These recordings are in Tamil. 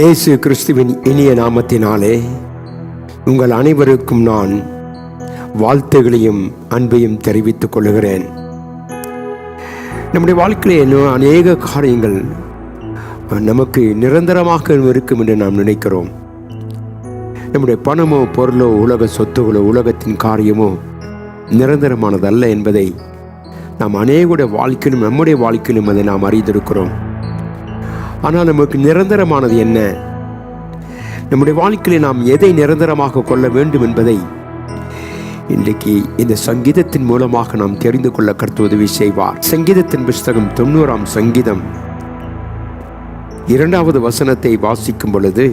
இயேசு கிறிஸ்துவின் இனிய நாமத்தினாலே உங்கள் அனைவருக்கும் நான் வாழ்த்துகளையும் அன்பையும் தெரிவித்துக் கொள்கிறேன். நம்முடைய வாழ்க்கையில் இன்னும் அநேக காரியங்கள் நமக்கு நிரந்தரமாக இருக்கும் என்று நாம் நினைக்கிறோம். நம்முடைய பணமோ பொருளோ உலக சொத்துகளோ உலகத்தின் காரியமோ நிரந்தரமானதல்ல என்பதை நாம் அநேகுடைய வாழ்க்கையிலும் நம்முடைய வாழ்க்கையிலும் அதை நாம் அறிந்திருக்கிறோம். ஆனால் நமக்கு நிரந்தரமானது என்ன? நம்முடைய வாழ்க்கையில் நாம் எதை நிரந்தரமாக கொள்ள வேண்டும் என்பதை இன்றைக்கு இந்த சங்கீதத்தின் மூலமாக நாம் தெரிந்து கொள்ள கருத்து உதவி செய்வார். சங்கீதத்தின் புஸ்தகம் தொண்ணூறாம் சங்கீதம். இரண்டாவது வசனத்தை வாசிக்கும் பொழுது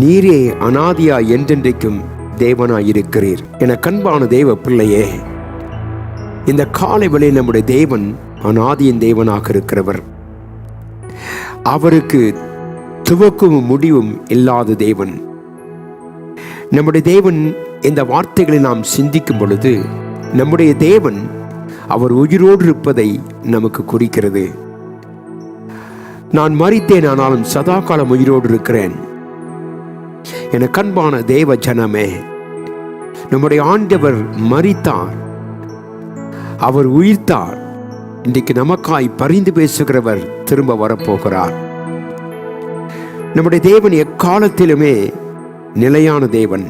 நீரே அனாதியா என்றென்றைக்கும் தேவனாயிருக்கிறீர் என கண்பான தேவ பிள்ளையே இந்த காலை வேளையில் நம்முடைய தேவன் அனாதியின் தேவனாக இருக்கிறவர். அவருக்கு துவக்கும் முடிவும் இல்லாத தேவன். நம்முடைய தேவன் இந்த வார்த்தைகளை நாம் சிந்திக்கும் பொழுது நம்முடைய தேவன் அவர் உயிரோடு இருப்பதை நமக்கு குறிக்கிறது. நான் மறித்தேன் ஆனாலும் சதா காலம் உயிரோடு இருக்கிறேன். என கண்பான தேவ ஜனமே நம்முடைய ஆண்டவர் மறித்தார் அவர் உயிர்த்தார். இன்றைக்கு நமக்காய் பரிந்து பேசுகிறவர் திரும்ப வரப்போகிறார். நம்முடைய தேவன் எக்காலத்திலுமே நிலையான தேவன்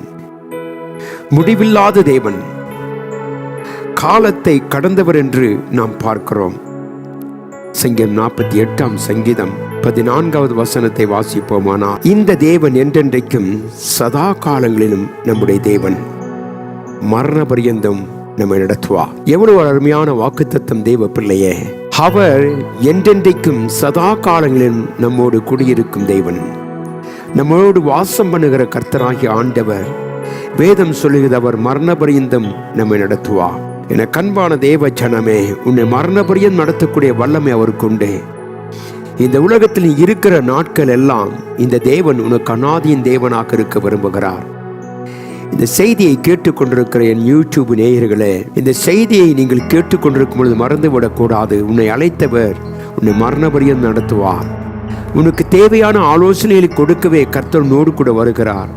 முடிவில்லாத தேவன் காலத்தை கடந்தவர் என்று நாம் பார்க்கிறோம். சங்கீதம் நாற்பத்தி எட்டாம் சங்கீதம் பதினான்காவது வசனத்தை வாசிப்போமானா இந்த தேவன் என்றென்றைக்கும் சதா காலங்களிலும் நம்முடைய தேவன் மரண பரியந்தம் நம்மை நடத்துவா. எவ்வளவு அருமையான வாக்குத்தத்தம் தேவ பிள்ளையே. அவர் என்றென்றைக்கும் சதா காலங்களிலும் நம்மோடு குடியிருக்கும் தேவன். நம்மோடு வாசம் பண்ணுகிற கர்த்தராகிய ஆண்டவர் வேதம் சொல்லுகிறது அவர் மரண பரியந்தம் நம்மை நடத்துவா. என கண்பான தேவ ஜனமே உன்னை மரணபரியம் நடத்தக்கூடிய வல்லமை அவருக்கு உண்டு. இந்த உலகத்தில் இருக்கிற நாட்கள் எல்லாம் இந்த தேவன் உனக்கு அநாதியின் தேவனாக இருக்க விரும்புகிறார். இந்த செய்தியை கேட்டுக்கொண்டிருக்கிற என் யூடியூப் நேயர்களே இந்த செய்தியை நீங்கள் கேட்டுக்கொண்டிருக்கும் பொழுது மறந்துவிடக்கூடாது. உன்னை அழைத்தவர் உன்னை மரணபரியம் நடத்துவார். உனக்கு தேவையான ஆலோசனைகளை கொடுக்கவே கர்த்தனோடு கூட வருகிறார்.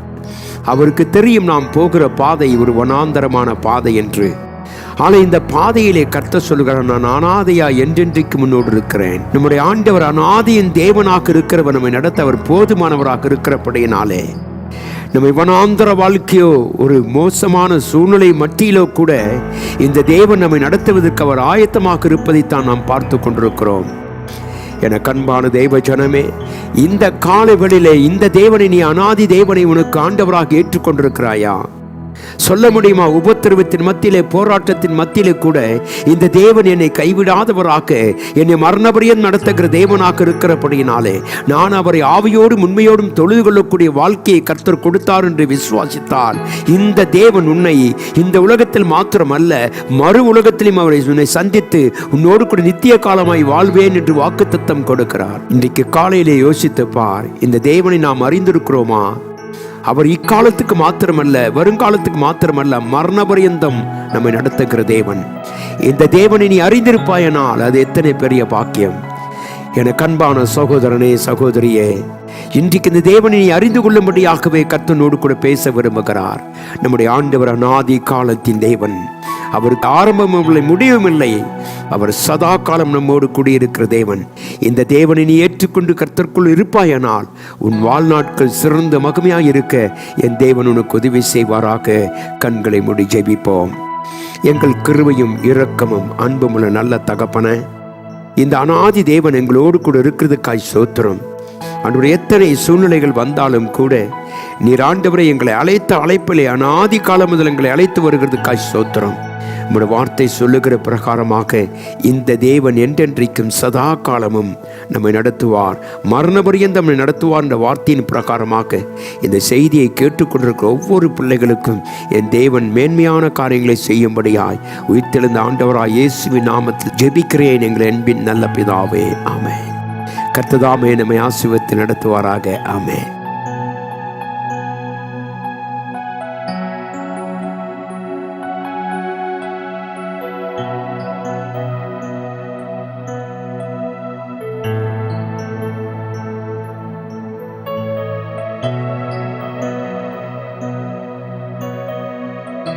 அவருக்கு தெரியும் நாம் போகிற பாதை ஒரு வனாந்தரமான பாதை என்று. ஆனால் இந்த பாதையிலே கர்த்த சொல்கிறார் நான் அனாதையா என்றென்றைக்கு முன்னோடு இருக்கிறேன். நம்முடைய ஆண்டவர் அனாதையின் தேவனாக இருக்கிறவர் நம்மை நடத்த அவர் போதுமானவராக இருக்கிறபடியினாலே. நம்ம வனாந்தர வாழ்க்கையோ ஒரு மோசமான சூழ்நிலை மத்தியிலோ கூட இந்த தேவன் நம்மை நடத்துவதற்கு அவர் ஆயத்தமாக இருப்பதைத்தான் நாம் பார்த்து கொண்டிருக்கிறோம். என கண்பான தெய்வ ஜனமே இந்த காலவெளியிலே இந்த தேவனை நீ அனாதி தேவனை உனக்கு ஆண்டவராக ஏற்றுக்கொண்டிருக்கிறாயா? சொல்ல முடியுமா? உபத்திரவத்தின் மத்தியிலே போராட்டத்தின் மத்தியிலே கூட இந்த தேவன் என்னை கைவிடாதவராக என்னை மரணபரியம் நடத்துகிற தேவனாக இருக்கிறபடியினாலே நான் அவரை ஆவியோடும் உண்மையோடும் தொழுது கொள்ளக்கூடிய வாழ்க்கையை கர்த்தர் கொடுத்தார் என்று விசுவாசித்தால் இந்த தேவன் உன்னை இந்த உலகத்தில் மாத்திரமல்ல மறு உலகத்திலும் அவரை உன்னை சந்தித்து உன்னோடு கூட நித்திய காலமாய் வாழ்வேன் என்று வாக்குத்தத்தம் கொடுக்கிறார். இன்றைக்கு காலையிலே யோசித்து பார் இந்த தேவனை நாம் அறிந்திருக்கிறோமா? அவர் இக்காலத்துக்கு மாத்திரமல்ல வருங்காலத்துக்கு மாத்திரமல்ல மரண பரியந்தம் நம்மை நடத்துகிற தேவன். இந்த தேவனை நீ அறிந்திருப்பாயனால் அது எத்தனை பெரிய பாக்கியம். என கண்பான சகோதரனே சகோதரியே இன்றைக்கு இந்த தேவனை நீ அறிந்து கொள்ளும்படியாகவே கத்தனோடு கூட பேச விரும்புகிறார். நம்முடைய ஆண்டவர் அநாதி காலத்தின் தேவன். அவருக்கு ஆரம்பமும் இல்லை முடிவும் இல்லை. அவர் சதா காலம் நம்மோடு கூடியிருக்கிற தேவன். இந்த தேவனை நீ ஏற்றுக்கொண்டு கர்த்தர்க்குள் இருப்பாயானால் உன் வாழ்நாட்கள் சிறந்த மகிமையாக இருக்க என் தேவன் உனக்கு உதவி செய்வாராக. கண்களை முடி ஜெபிப்போம். எங்கள் கிருவையும் இரக்கமும் அன்புமுள்ள நல்ல தகப்பன இந்த அனாதி தேவன் எங்களோடு கூட இருக்கிறதுக்காய் சோத்திரம். அன்றைய எத்தனை சூழ்நிலைகள் வந்தாலும் கூட நீர் ஆண்டவரை எங்களை அழைத்த அழைப்பிலே அனாதி காலம் முதல் எங்களை அழைத்து வருகிறதுக்காய் சோத்திரம் உங்களுடைய வார்த்தை சொல்லுகிற பிரகாரமாக இந்த தேவன் என்றென்றைக்கும் சதா காலமும் நம்மை நடத்துவார். மரணபரியந்தம் நம்மை நடத்துவார் என்ற வார்த்தையின் பிரகாரமாக இந்த செய்தியை கேட்டுக்கொண்டிருக்கிற ஒவ்வொரு பிள்ளைகளுக்கும் என் தேவன் மேன்மையான காரியங்களை செய்யும்படியாய் உயிர்த்தெழுந்த ஆண்டவராய் இயேசுவின் நாமத்தில் ஜெபிக்கிறேன் எங்கள் அன்பின் நல்ல பிதாவே. ஆமே கர்த்ததாமே நம்மை ஆசிர்வத்தில் நடத்துவாராக. ஆமே